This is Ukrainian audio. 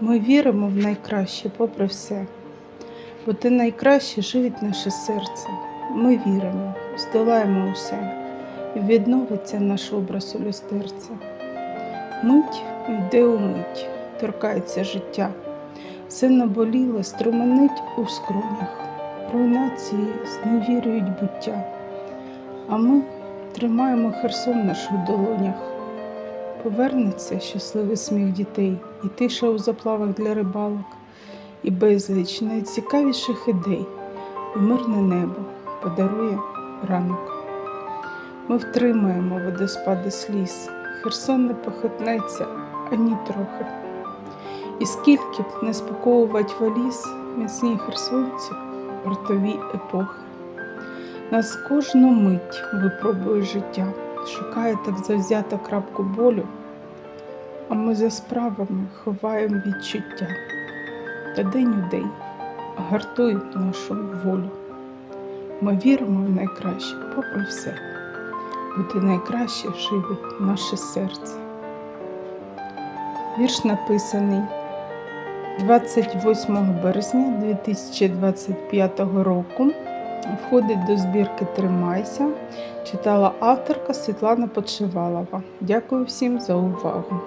Ми віримо в найкраще попри все, бо ти найкраще живить наше серце. Ми віримо, здолаємо усе, і відновиться наш образ у люстерці. Мить йде у мить, торкається життя, все наболіло, струменить у скронях, руйнації зневірюють буття, а ми тримаємо Херсон в наших долонях. Повернеться щасливий сміх дітей, і тиша у заплавах для рибалок, і безліч найцікавіших ідей, і мирне небо подарує ранок. Ми втримаємо водоспади сліз, Херсон не похитнеться ані трохи. І скільки б не спаковувати валіз, міцні херсонці, ртові епохи. Нас кожну мить випробує життя, шукає так завзято крапку болю, а ми за справами ховаємо відчуття. Та день у день гартують нашу волю. Ми віримо в найкраще, попри все, бо ти найкраще живить наше серце. Вірш написаний 28 березня 2025 року. Входить до збірки Тримайся. Читала авторка Світлана Подшивалова. Дякую всім за увагу.